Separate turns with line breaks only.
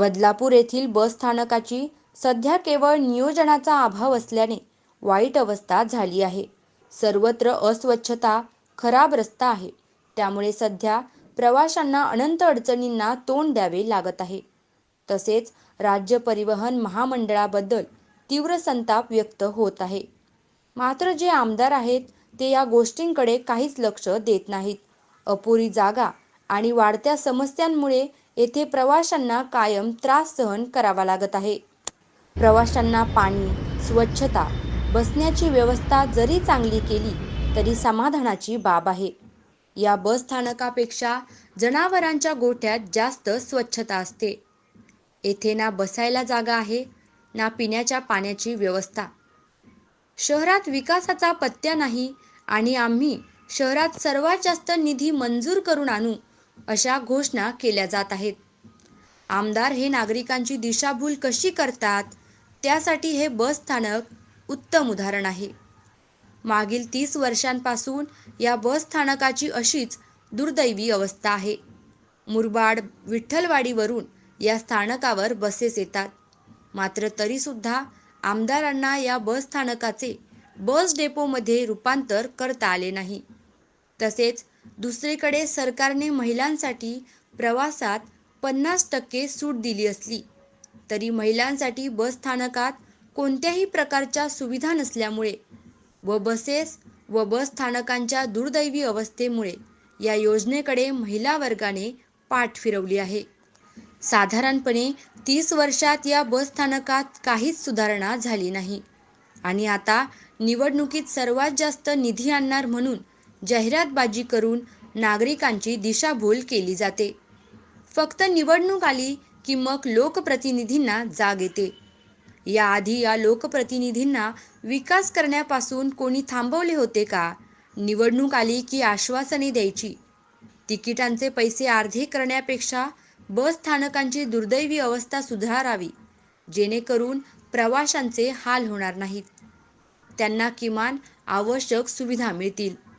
बदलापूर येथील बस स्थानकाची सध्या केवळ नियोजनाचा अभाव असल्याने वाईट अवस्था झाली आहे. सर्वत्र अस्वच्छता खराब रस्ता आहे. त्यामुळे सध्या प्रवाशांना अनंत अडचणींना तोंड द्यावे लागत आहे. तसेच राज्य परिवहन महामंडळाबद्दल तीव्र संताप व्यक्त होत आहे. मात्र जे आमदार आहेत ते या गोष्टींकडे काहीच लक्ष देत नाहीत. अपुरी जागा आणि वाढत्या समस्यांमुळे येथे प्रवाशांना कायम त्रास सहन करावा लागत आहे. प्रवाशांना पाणी स्वच्छता बसण्याची व्यवस्था जरी चांगली केली तरी समाधानाची बाब आहे. या बस स्थानकापेक्षा जनावरांच्या गोठ्यात जास्त स्वच्छता असते. येथे ना बसायला जागा आहे ना पिण्याच्या पाण्याची व्यवस्था. शहरात विकासाचा पत्त्या नाही आणि आम्ही शहरात सर्वात जास्त निधी मंजूर करून आणू अशा घोषणा केल्या जात आहेत. आमदार हे नागरिकांची दिशाभूल कशी करतात त्यासाठी हे बस स्थानक उत्तम उदाहरण आहे. मागील तीस वर्षांपासून या बस स्थानकाची अशीच दुर्दैवी अवस्था आहे. मुरबाड विठ्ठलवाडीवरून या स्थानकावर बसेस येतात. मात्र तरीसुद्धा आमदारांना या बस स्थानकाचे बस डेपोमध्ये रूपांतर करता आले नाही. तसेच दुसरीकडे सरकारने महिलांसाठी प्रवासात पन्नास टक्के सूट दिली असली तरी महिलांसाठी बस स्थानकात कोणत्याही प्रकारच्या सुविधा नसल्यामुळे व बसेस व बस स्थानकांच्या दुर्दैवी अवस्थेमुळे या योजनेकडे महिला वर्गाने पाठ फिरवली आहे. साधारणपणे तीस वर्षात या बस स्थानकात काहीच सुधारणा झाली नाही. आणि आता निवडणुकीत सर्वात जास्त निधी आणणार म्हणून जाहिरातबाजी करून नागरिकांची दिशाभूल केली जाते. फक्त निवडणूक आली की मग लोकप्रतिनिधींना जाग येते. याआधी या लोकप्रतिनिधींना विकास करण्यापासून कोणी थांबवले होते का? निवडणूक आली की आश्वासने द्यायची. तिकिटांचे पैसे अर्धे करण्यापेक्षा बस स्थानकांची दुर्दैवी अवस्था सुधारावी जेणेकरून प्रवाशांचे हाल होणार नाहीत. त्यांना किमान आवश्यक सुविधा मिळतील.